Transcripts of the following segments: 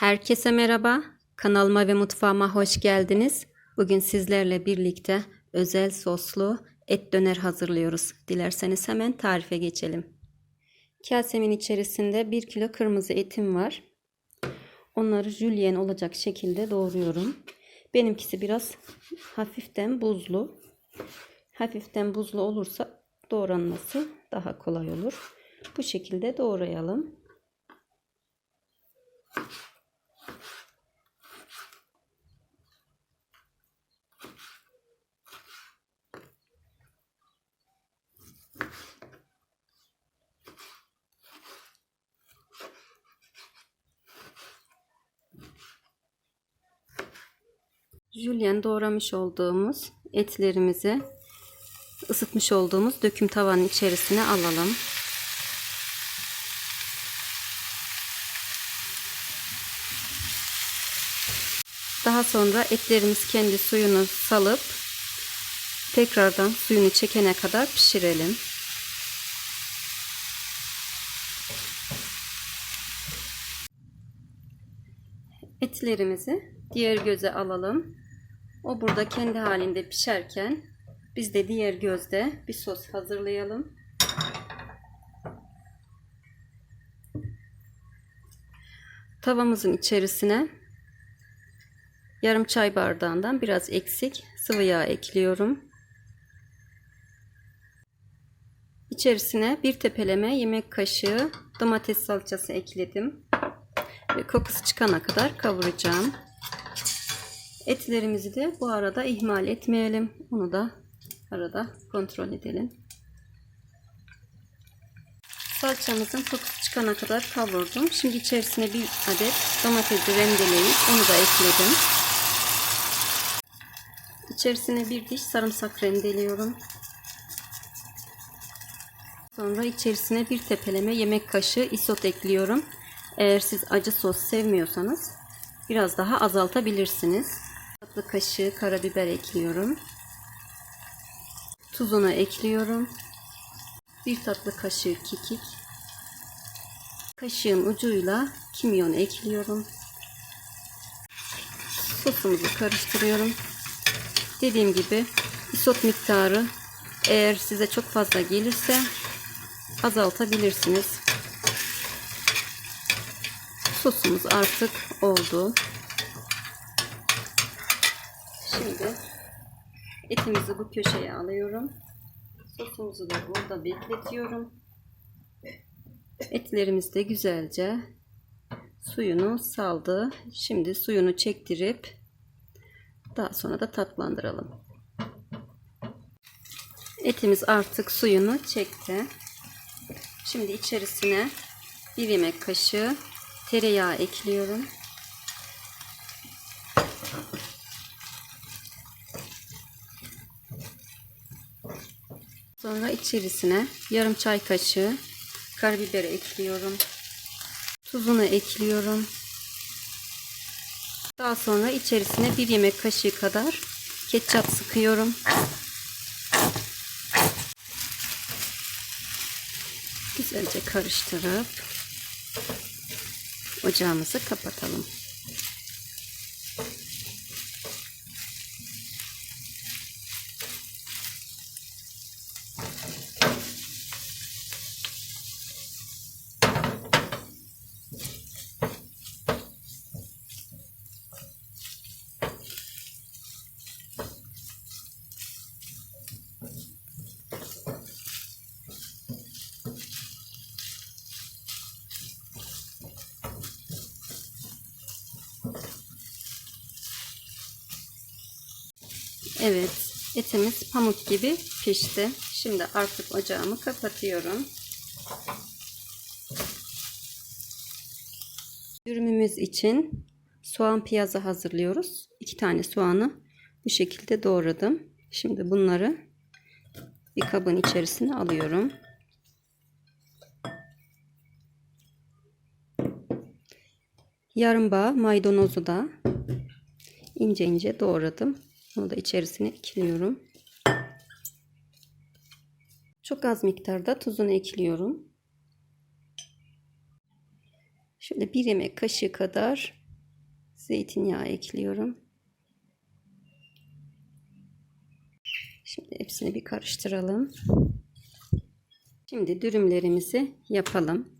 Herkese merhaba. Kanalıma ve mutfağıma hoş geldiniz. Bugün sizlerle birlikte özel soslu et döner hazırlıyoruz. Dilerseniz hemen tarife geçelim. Kasemin içerisinde 1 kilo kırmızı etim var. Onları jülyen olacak şekilde doğruyorum. Benimkisi biraz hafiften buzlu. Hafiften buzlu olursa doğranması daha kolay olur. Bu şekilde doğrayalım. Jülyen doğramış olduğumuz etlerimizi ısıtmış olduğumuz döküm tavanın içerisine alalım. Daha sonra etlerimiz kendi suyunu salıp tekrardan suyunu çekene kadar pişirelim. Etlerimizi diğer göze alalım. O burada kendi halinde pişerken biz de diğer gözde bir sos hazırlayalım. Tavamızın içerisine yarım çay bardağından biraz eksik sıvı yağ ekliyorum. İçerisine bir tepeleme yemek kaşığı domates salçası ekledim. Ve kokusu çıkana kadar kavuracağım. Etlerimizi de bu arada ihmal etmeyelim. Onu da arada kontrol edelim. Salçamızın kokusu çıkana kadar kavurdum. Şimdi içerisine bir adet domatesi rendeleyip onu da ekledim. İçerisine bir diş sarımsak rendeliyorum. Sonra içerisine bir tepeleme yemek kaşığı isot ekliyorum. Eğer siz acı sos sevmiyorsanız biraz daha azaltabilirsiniz. Tatlı kaşığı karabiber ekliyorum. Tuzunu ekliyorum. Bir tatlı kaşığı kekik. Kaşığın ucuyla kimyon ekliyorum. Sosumuzu karıştırıyorum. Dediğim gibi isot miktarı eğer size çok fazla gelirse azaltabilirsiniz. Sosumuz artık oldu. Şimdi etimizi bu köşeye alıyorum. Sosumuzu da burada bekletiyorum. Etlerimiz de güzelce suyunu saldı. Şimdi suyunu çektirip daha sonra da tatlandıralım. Etimiz artık suyunu çekti. Şimdi içerisine bir yemek kaşığı tereyağı ekliyorum. Sonra içerisine yarım çay kaşığı karabiber ekliyorum. Tuzunu ekliyorum. Daha sonra içerisine bir yemek kaşığı kadar ketçap sıkıyorum. Güzelce karıştırıp ocağımızı kapatalım. Evet, etimiz pamuk gibi pişti. Şimdi artık ocağımı kapatıyorum. Dürümümüz için soğan piyazı hazırlıyoruz. İki tane soğanı bu şekilde doğradım. Şimdi bunları bir kabın içerisine alıyorum. Yarım bağ maydanozu da ince ince doğradım. Onu da içerisine ekliyorum. Çok az miktarda tuzunu ekliyorum. Şöyle bir yemek kaşığı kadar zeytinyağı ekliyorum. Şimdi hepsini bir karıştıralım. Şimdi dürümlerimizi yapalım.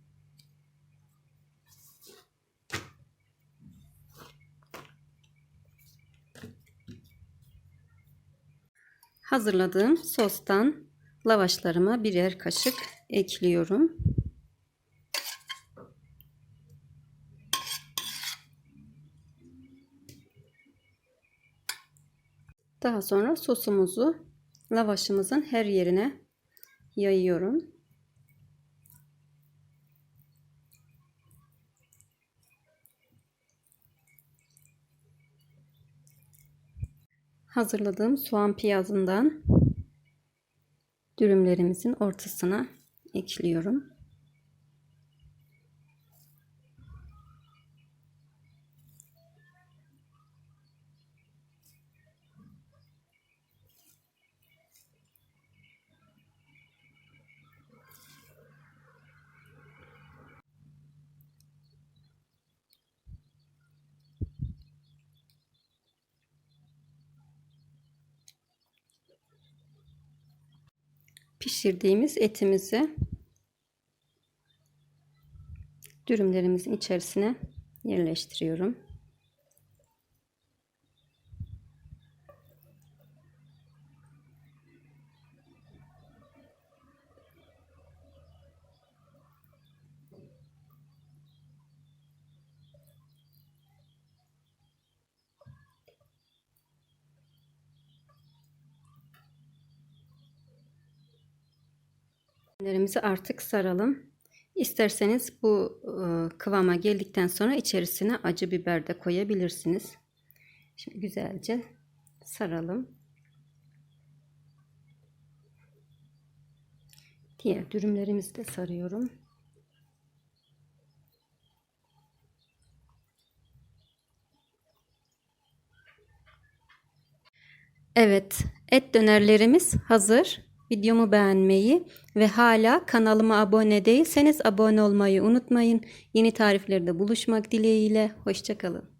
Hazırladığım sostan lavaşlarıma birer kaşık ekliyorum. Daha sonra sosumuzu lavaşımızın her yerine yayıyorum. Hazırladığım soğan piyazından dürümlerimizin ortasına ekliyorum. Pişirdiğimiz etimizi dürümlerimizin içerisine yerleştiriyorum. Ürünlerimizi artık saralım. İsterseniz bu e, kıvama geldikten sonra içerisine acı biber de koyabilirsiniz. Şimdi güzelce saralım. Diğer dürümlerimizi de sarıyorum. Evet, et dönerlerimiz hazır. Videomu beğenmeyi ve hala kanalıma abone değilseniz abone olmayı unutmayın. Yeni tariflerde buluşmak dileğiyle. Hoşçakalın.